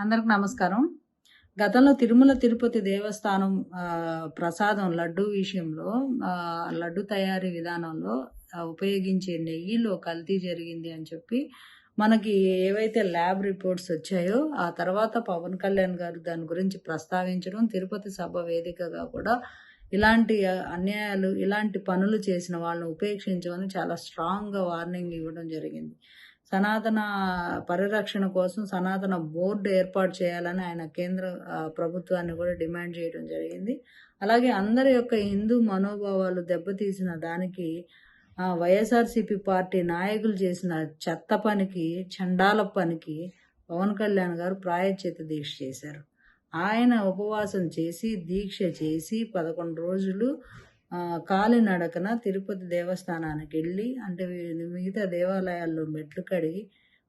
అందరికి నమస్కారం. గతంలో తిరుమల తిరుపతి దేవస్థానం ప్రసాదం లడ్డు విషయంలో లడ్డు తయారీ విధానంలో ఉపయోగించే నెయ్యిలో కల్తీ జరిగింది అని చెప్పి మనకి ఏవైతే ల్యాబ్ రిపోర్ట్స్ వచ్చాయో ఆ తర్వాత పవన్ కళ్యాణ్ గారు దాని గురించి ప్రస్తావించడం తిరుపతి సభ వేదికగా కూడా ఇలాంటి అన్యాయాలు ఇలాంటి పనులు చేసిన వాళ్ళని ఉపేక్షించమని చాలా స్ట్రాంగ్గా వార్నింగ్ ఇవ్వడం జరిగింది. సనాతన పరిరక్షణ కోసం సనాతన బోర్డు ఏర్పాటు చేయాలని ఆయన కేంద్ర ప్రభుత్వాన్ని కూడా డిమాండ్ చేయడం జరిగింది. అలాగే అందరి యొక్క హిందూ మనోభావాలు దెబ్బతీసిన దానికి వైఎస్ఆర్సీపీ పార్టీ నాయకులు చేసిన చెత్త పనికి చండాల పనికి పవన్ కళ్యాణ్ గారు ప్రాయశ్చిత దీక్ష చేశారు. ఆయన ఉపవాసం చేసి దీక్ష చేసి పదకొండు రోజులు కాలినడకన తిరుపతి దేవస్థానానికి వెళ్ళి అంటే మిగతా దేవాలయాల్లో మెట్లు కడిగి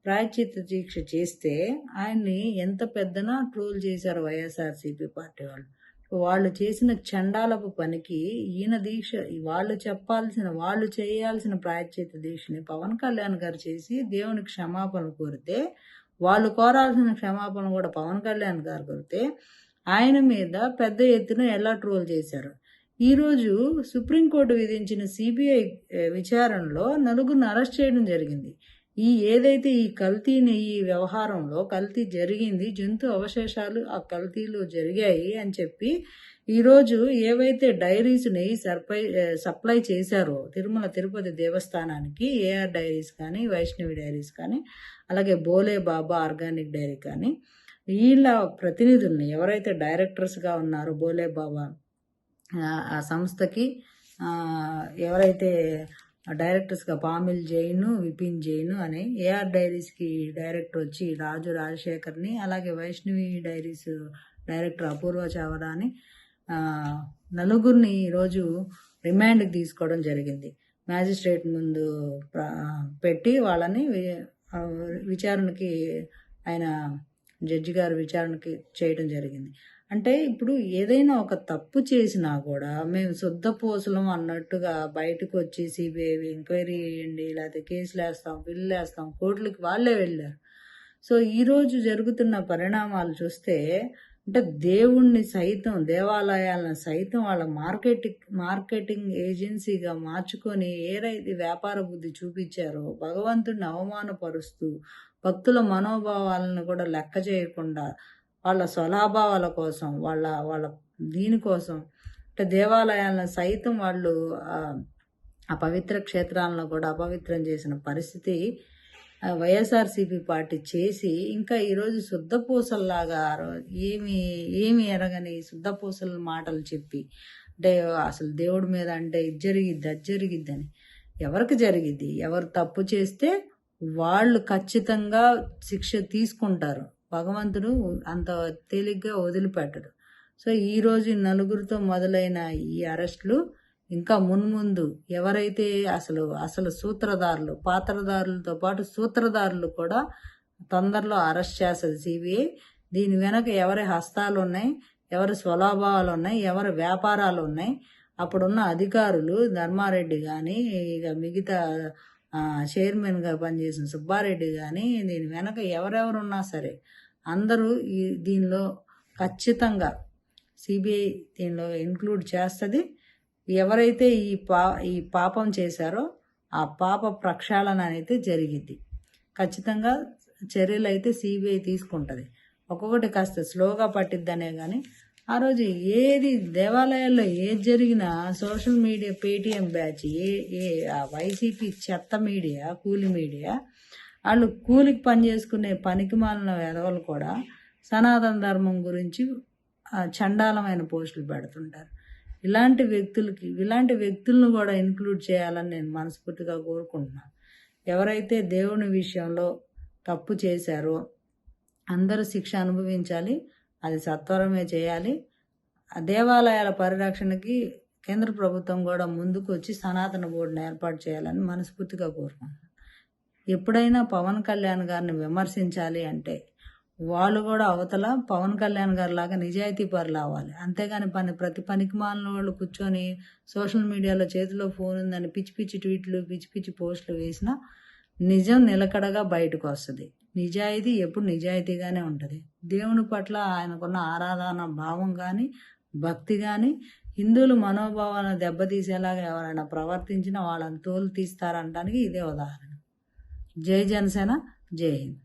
ప్రాయశ్చిత్త దీక్ష చేస్తే ఆయన్ని ఎంత పెద్దన ట్రోల్ చేశారు వైఎస్ఆర్సీపీ పార్టీ వాళ్ళు. వాళ్ళు చేసిన చండాలపు పనికి ఈయన దీక్ష వాళ్ళు చెప్పాల్సిన వాళ్ళు చేయాల్సిన ప్రాయశ్చిత్త దీక్షని పవన్ కళ్యాణ్ గారు చేసి దేవునికి క్షమాపణ కోరితే వాళ్ళు కోరాల్సిన క్షమాపణ కూడా పవన్ కళ్యాణ్ గారు కోరితే ఆయన మీద పెద్ద ఎత్తున ఎలా ట్రోల్ చేశారు? ఈరోజు సుప్రీంకోర్టు విధించిన సిబిఐ విచారణలో నలుగురిని అరెస్ట్ చేయడం జరిగింది. ఈ ఏదైతే ఈ కల్తీని ఈ వ్యవహారంలో కల్తీ జరిగింది జంతు అవశేషాలు ఆ కల్తీలో జరిగాయి అని చెప్పి ఈరోజు ఏవైతే డైరీస్ని సర్పై సప్లై చేశారో తిరుమల తిరుపతి దేవస్థానానికి ఏఆర్ డైరీస్ కానీ వైష్ణవి డైరీస్ కానీ అలాగే బోలే బాబా ఆర్గానిక్ డైరీ కానీ వీళ్ళ ప్రతినిధుల్ని ఎవరైతే డైరెక్టర్స్గా ఉన్నారో బోలే బాబా ఆ- సంస్థకి ఎవరైతే డైరెక్టర్స్గా పామిల్ జైను విపిన్ జైను అని ఏఆర్ డైరీస్కి డైరెక్టర్ వచ్చి రాజు రాజశేఖర్ని అలాగే వైష్ణవి డైరీస్ డైరెక్టర్ అపూర్వ చావరాని అని నలుగురిని ఈరోజు రిమాండ్కి తీసుకోవడం జరిగింది. మ్యాజిస్ట్రేట్ ముందు పెట్టి వాళ్ళని విచారణకి ఆయన జడ్జి గారు విచారణకి చేయడం జరిగింది. అంటే ఇప్పుడు ఏదైనా ఒక తప్పు చేసినా కూడా మేము శుద్ధ పోసులం అన్నట్టుగా బయటకు వచ్చి సిబిఐ ఎంక్వైరీ చేయండి లేకపోతే కేసులు వేస్తాం బిల్లు వేస్తాం కోర్టులకి వాళ్ళే వెళ్ళారు. సో ఈరోజు జరుగుతున్న పరిణామాలు చూస్తే అంటే దేవుణ్ణి సైతం దేవాలయాలను సైతం వాళ్ళ మార్కెటింగ్ మార్కెటింగ్ ఏజెన్సీగా మార్చుకొని ఏదైతే వ్యాపార బుద్ధి చూపించారో భగవంతుడిని అవమానపరుస్తూ భక్తుల మనోభావాలను కూడా లెక్క చేయకుండా వాళ్ళ స్వలాభావాల కోసం వాళ్ళ వాళ్ళ దీనికోసం అంటే దేవాలయాలను సైతం వాళ్ళు ఆ, పవిత్ర క్షేత్రాలను కూడా అపవిత్రం చేసిన పరిస్థితి వైఎస్ఆర్సీపీ పార్టీ చేసి ఇంకా ఈరోజు శుద్ధపూసల్లాగా ఏమి ఏమి ఎరగని శుద్ధపూసల మాటలు చెప్పి అంటే అసలు దేవుడి మీద అంటే ఇది జరిగిద్ది అది జరిగిద్దని ఎవరికి జరిగిద్ది? ఎవరు తప్పు చేస్తే వాళ్ళు ఖచ్చితంగా శిక్ష తీసుకుంటారు. భగవంతుడు అంత తేలిగ్గా వదిలిపెట్టడు. సో ఈరోజు నలుగురితో మొదలైన ఈ అరెస్టులు ఇంకా మున్ముందు ఎవరైతే అసలు అసలు సూత్రధారులు పాత్రధారులతో పాటు సూత్రధారులు కూడా తొందరలో అరెస్ట్ చేస్తుంది సిబిఐ. దీని వెనక ఎవరి హస్తాలు ఉన్నాయి ఎవరి స్వలాభావాలు ఉన్నాయి ఎవరి వ్యాపారాలు ఉన్నాయి అప్పుడున్న అధికారులు ధర్మారెడ్డి కానీ ఇక మిగతా చైర్మన్గా పనిచేసిన సుబ్బారెడ్డి కానీ దీని వెనక ఎవరెవరున్నా సరే అందరూ ఈ దీనిలో ఖచ్చితంగా సిబిఐ దీనిలో ఇంక్లూడ్ చేస్తుంది. ఎవరైతే ఈ పా ఈ పాపం చేశారో ఆ పాప ప్రక్షాళన అయితే జరిగిద్ది. ఖచ్చితంగా చర్యలు అయితే సిబిఐ తీసుకుంటుంది. ఒక్కొక్కటి కాస్త స్లోగా పట్టిద్దనే కానీ ఆ రోజు ఏది దేవాలయాల్లో ఏది జరిగినా సోషల్ మీడియా పేటిఎం బ్యాచ్ ఏ ఏ ఆ వైసీపీ చెత్త మీడియా కూలి మీడియా వాళ్ళు కూలికి పని చేసుకునే పనికి మాలిన వెధవలు కూడా సనాతన ధర్మం గురించి చండాలమైన పోస్టులు పెడుతుంటారు. ఇలాంటి వ్యక్తులకి ఇలాంటి వ్యక్తులను కూడా ఇంక్లూడ్ చేయాలని నేను మనస్ఫూర్తిగా కోరుకుంటున్నాను. ఎవరైతే దేవుని విషయంలో తప్పు చేశారో అందరూ శిక్ష అనుభవించాలి. అది సత్వరమే చేయాలి. ఆ దేవాలయాల పరిరక్షణకి కేంద్ర ప్రభుత్వం కూడా ముందుకు వచ్చి సనాతన బోర్డును ఏర్పాటు చేయాలని మనస్ఫూర్తిగా కోరుకుంటున్నాను. ఎప్పుడైనా పవన్ కళ్యాణ్ గారిని విమర్శించాలి అంటే వాళ్ళు కూడా అవతల పవన్ కళ్యాణ్ గారి లాగా నిజాయితీ పరులు అవ్వాలి. అంతేగాని పని ప్రతి పనికి మాలిన వాళ్ళు కూర్చొని సోషల్ మీడియాలో చేతిలో ఫోన్ ఉందని పిచ్చి పిచ్చి ట్వీట్లు పిచ్చి పిచ్చి పోస్టులు వేసినా నిజం నిలకడగా బయటకు వస్తుంది. నిజాయితీ ఎప్పుడు నిజాయితీగానే ఉంటుంది. దేవుని పట్ల ఆయనకున్న ఆరాధన భావం కానీ భక్తి కానీ హిందువుల మనోభావాలను దెబ్బతీసేలాగా ఎవరైనా ప్రవర్తించినా వాళ్ళని తోలు తీస్తారనడానికి ఇదే ఉదాహరణ. జై జనసేన జై హింద్.